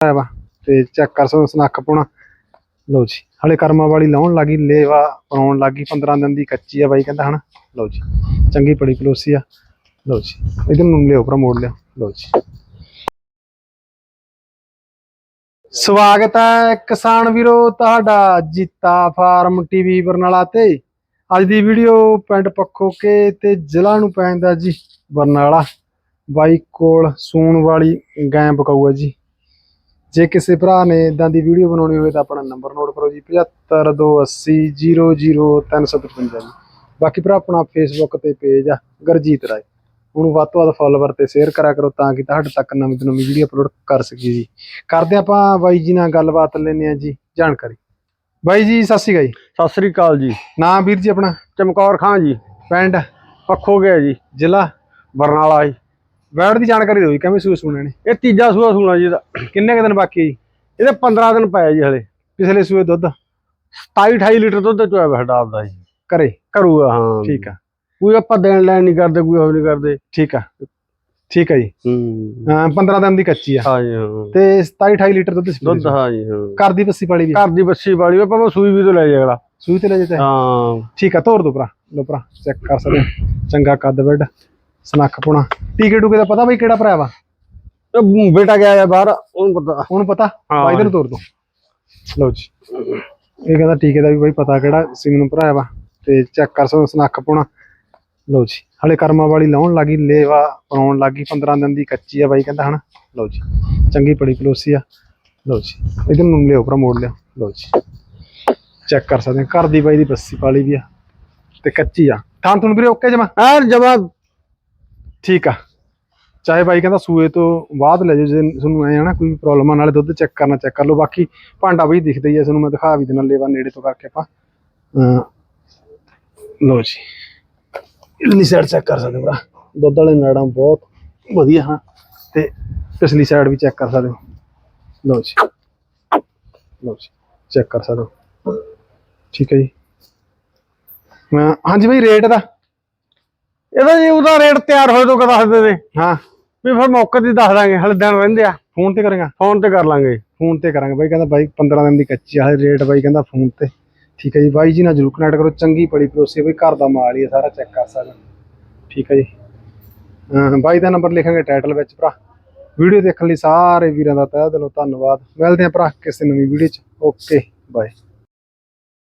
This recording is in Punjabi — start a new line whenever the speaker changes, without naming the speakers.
ਆਇਆ ਵਾ ਤੇ ਚੈੱਕ ਕਰ ਸਕਦੇ ਹੋ ਸਨੱਖ ਪੁਣਾ ਲਓ ਜੀ, ਹਲੇ ਕਰਮਾਂ ਵਾਲੀ ਲਾਉਣ ਲੱਗੀ, ਲੇਵਾ ਪਾਉਣ ਲੱਗੀ 15 ਦਿਨ ਦੀ ਕੱਚੀ ਆ ਬਾਈ ਕਹਿੰਦਾ ਹਨਾ। ਲਓ ਜੀ, ਚੰਗੀ ਪੜੀ ਪਲੋਸੀ ਆ। ਲਓ ਜੀ ਇਧਰ ਨੂੰ ਲਿਓ ਭਰਾ, ਮੋੜ ਲਿਓ। ਲਓ ਜੀ। ਸਵਾਗਤ ਹੈ ਕਿਸਾਨ ਵੀਰੋ, ਤੁਹਾਡਾ ਜੀਤਾ ਫਾਰਮ ਟੀਵੀ ਬਰਨਾਲਾ ਤੇ। ਅੱਜ ਦੀ ਵੀਡੀਓ ਪਿੰਡ ਪੱਖੋ ਕੇ ਤੇ ਜ਼ਿਲ੍ਹਾ ਨੂੰ ਪੈਂਦਾ ਜੀ, ਬਰਨਾਲਾ। ਬਾਈ ਕੋਲ ਸੂਣ ਵਾਲੀ ਗਾਂ ਬਕਾਊ ਹੈ ਜੀ। ਜੇ ਕਿਸੇ ਭਰਾ ਨੇ ਇਦਾਂ ਦੀ ਵੀਡੀਓ ਬਣਾਉਣੀ ਹੋਵੇ ਤਾਂ ਆਪਣਾ ਨੰਬਰ ਨੋਟ ਕਰੋ ਜੀ 7528000355 ਜੀ। ਬਾਕੀ ਭਰਾ ਆਪਣਾ ਫੇਸਬੁੱਕ ਤੇ ਪੇਜ ਆ ਗਰਜੀਤ ਰਾਏ। ਉਹਨੂੰ ਵੱਧ ਤੋਂ ਵੱਧ ਫਾਲੋਵਰ ਤੇ ਸ਼ੇਅਰ ਕਰਿਆ ਕਰੋ ਤਾਂ ਕਿ ਤੁਹਾਡੇ ਤੱਕ ਨਵੀਂ ਤੋਂ ਨਵੀਂ ਵੀਡੀਓ ਅਪਲੋਡ ਕਰ ਸਕੀਏ ਜੀ। ਕਰਦੇ ਆਪਾਂ ਬਾਈ ਜੀ ਨਾਲ ਗੱਲਬਾਤ ਲੈਣੇ ਆ ਜੀ ਜਾਣਕਾਰੀ। ਬਾਈ ਜੀ ਸਤਿ ਸ਼੍ਰੀ ਅਕਾਲ ਜੀ।
ਸਤਿ ਸ੍ਰੀ ਅਕਾਲ ਜੀ।
ਨਾਮ ਵੀਰ ਜੀ ਆਪਣਾ?
ਚਮਕੌਰ ਖਾਂ ਜੀ।
ਪਿੰਡ?
ਪੱਖੋ ਗਿਆ ਜੀ।
ਜ਼ਿਲ੍ਹਾ?
ਬਰਨਾਲਾ ਜੀ।
ਵੈੜ ਦੀ ਜਾਣਕਾਰੀ ਦਿਓ ਜੀ ਕਿਵੇਂ ਸੂਸ ਸੁਣੇ ਨੇ?
ਇਹ ਤੀਜਾ ਸੂਆ ਸੂਣਾ ਜੀ ਦਾ
ਕਿੰਨੇ ਕੁ ਦਿਨ ਬਾਕੀ ਹੈ ਜੀ?
ਇਹਦੇ 15 ਦਿਨ ਪਏ ਜੀ ਹਲੇ।
ਪਿਛਲੇ ਸੂਏ ਦੁੱਧ?
27 28 ਲੀਟਰ ਦੁੱਧ ਚੋਇਆ ਸਾਡਾ ਆਪਦਾ ਜੀ।
ਘਰੇ?
ਕਰੂਗਾ ਹਾਂ।
ਠੀਕ ਆ।
ਕੋਈ ਆਪਾਂ ਦੇਣ ਲੈਣ ਨਹੀਂ ਕਰਦੇ ਕੋਈ ਹੋਰ ਨਹੀਂ ਕਰਦੇ।
ਠੀਕ ਆ। ਠੀਕ ਆ ਜੀ।
ਹੂੰ।
ਅਹ 15 ਦਿਨ ਦੀ ਕੱਚੀ ਆ।
ਹਾਂ ਜੀ ਹਾਂ।
ਤੇ 27 28 ਲੀਟਰ ਦੁੱਧ ਸੀ
ਦੁੱਧ ਹਾਂ ਜੀ ਹਾਂ।
ਘਰ ਦੀ ਬੱਸੀ ਪਾਲੀ ਵੀ
ਘਰ ਦੀ ਬੱਸੀ ਵਾਲੀ ਆਪਾਂ ਮੈਂ ਸੂਈ ਵੀ ਤੋਂ ਲੈ ਜਾਏ ਅਗਲਾ।
ਸੂਈ ਤੇ ਲੈ ਜਿੱਤੇ
ਹਾਂ।
ਠੀਕ ਆ ਤੋਰ ਦੋ ਭਰਾ। ਲੋ ਭਰਾ ਚੈੱਕ ਕਰ ਸਕਦੇ ਹੋ। ਚੰਗਾ ਕੱਦ ਵੱਡ ਸਨੱਖ ਪੁਣਾ। ਟੀਕੇ ਟੂਕੇ ਦਾ ਪਤਾ ਬਈ ਕਿਹੜਾ ਭਰਾ ਵਾ?
ਬੇਟਾ ਗਿਆ ਹੈ ਬਾਹਰ ਉਹਨੂੰ ਪਤਾ।
ਉਹਨੂੰ ਪਤਾ?
ਹਾਂ।
ਬਾਈ ਇਧਰ ਤੋਰ ਦੋ। ਲਓ ਜੀ। ਇਹ ਕਹਿੰਦਾ ਟੀਕੇ ਦਾ ਵੀ ਬਾਈ ਪਤਾ ਕਿਹੜਾ ਸਿੰਘ ਨੂੰ ਭਰਾ ਵਾ। ਤੇ ਚੈੱਕ ਕਰ ਸਕਦੇ ਹੋ ਸਨੱਖ ਪੁਣਾ। ਲਓ ਜੀ। ਹਲੇ ਕਰਮਾਂ ਵਾਲੀ ਲਾਉਣ ਲੱਗੀ ਲੇਵਾ ਪਾਉਣ ਲੱਗੀ 15 ਦਿਨ ਦੀ ਕੱਚੀ ਆ ਬਾਈ ਕਹਿੰਦਾ ਹਨਾ। ਲਓ ਜੀ। ਚੰਗੀ ਪੜੀ ਪਲੋਸੀ ਆ। ਲਓ ਜੀ। ਇਧਰ ਨੂੰ ਲਿਓ ਭਰਾ ਮੋੜ ਲਿਓ। ਲਓ ਜੀ। ਚੈੱਕ ਕਰ ਸਕਦੇ ਹੋ। ਘਰ ਦੀ ਬਾਈ ਦੀ ਬੱਸੀ ਪਾਲੀ ਵੀ ਆ। ਤੇ ਕੱਚੀ ਆ। ਥਾਂ ਤੁਹਾਨੂੰ ਵੀਰੇ ਓਕੇ ਜਮਾ?
ਐ ਜਮਾ
ਠੀਕ ਆ। ਚਾਹੇ ਬਾਈ ਕਹਿੰਦਾ ਸੂਏ ਤੋਂ ਬਾਅਦ ਲੈ ਜਾਓ, ਜੇ ਤੁਹਾਨੂੰ ਐ ਹਨਾ ਕੋਈ ਪ੍ਰੋਬਲਮ ਆ, ਨਾਲੇ ਦੁੱਧ ਚੈੱਕ ਕਰਨਾ ਚੈੱਕ ਕਰ ਲਓ। ਬਾਕੀ ਭਾਂਡਾ ਵੀ ਦਿਖਦਾ ਹੀ ਆ, ਤੁਹਾਨੂੰ ਮੈਂ ਦਿਖਾ ਵੀ ਦੇਣਾ ਲੇਵਾ ਨੇੜੇ ਤੋਂ ਕਰਕੇ ਆਪਾਂ। ਅਹ, ਲਓ ਜੀ। ਇਧਰਲੀ ਸਾਈਡ ਚੈੱਕ ਕਰ ਸਕਦੇ ਹੋ ਦੁੱਧ ਵਾਲੇ ਨਾੜਾਂ ਬਹੁਤ ਵਧੀਆ, ਹਾਂ। ਤੇ ਪਿਛਲੀ ਸਾਈਡ ਵੀ ਚੈੱਕ ਕਰ ਸਕਦੇ ਹੋ। ਲਓ ਜੀ। ਲਓ ਜੀ। ਚੈੱਕ ਕਰ ਸਕਦੇ ਹੋ। ਠੀਕ ਹੈ ਜੀ। ਹਾਂਜੀ ਬਾਈ ਰੇਟ ਦਾ?
ਇਹਦਾ ਜੀ ਉਹਦਾ ਰੇਟ ਤਿਆਰ ਹੋਏ ਤੋਂ ਕਦਾ ਦੱਸਦੇ ਨੇ
ਹਾਂ।
ਵੀ ਫਿਰ ਮੌਕੇ ਤੇ ਦੱਸ ਦਾਂਗੇ ਹਲੇ ਦਿਨ ਰਹਿੰਦੇ ਆ।
ਫੋਨ ਤੇ ਕਰਾਂਗਾ?
ਫੋਨ ਤੇ ਕਰ ਲਾਂਗੇ।
ਫੋਨ ਤੇ ਕਰਾਂਗੇ ਬਾਈ ਕਹਿੰਦਾ ਬਾਈ 15 ਦਿਨ ਦੀ ਕੱਚੀ ਆ ਰੇਟ ਬਾਈ ਕਹਿੰਦਾ ਫੋਨ ਤੇ। ਠੀਕ ਹੈ ਜੀ ਬਾਈ ਜੀ ਨਾਲ ਜਰੂਰ ਕਨੈਕਟ ਕਰੋ ਚੰਗੀ ਪੜੀ ਪਰੋਸੀ ਬਈ ਘਰ ਦਾ ਮਾਲ ਹੀ ਹੈ ਸਾਰਾ ਚੈੱਕ ਕਰ ਸਕਦੇ। ਠੀਕ ਹੈ ਜੀ ਬਾਈ ਦਾ ਨੰਬਰ ਲਿਖਾਂਗੇ ਟਾਈਟਲ ਵਿੱਚ ਭਰਾ। ਵੀਡੀਓ ਦੇਖਣ ਲਈ ਸਾਰੇ ਵੀਰਾਂ ਦਾ ਤਹਿ ਦਿਲੋਂ ਧੰਨਵਾਦ। ਮਿਲਦੇ ਹਾਂ ਭਰਾ ਕਿਸੇ ਨਵੀਂ ਵੀਡੀਓ 'ਚ। Okay bye.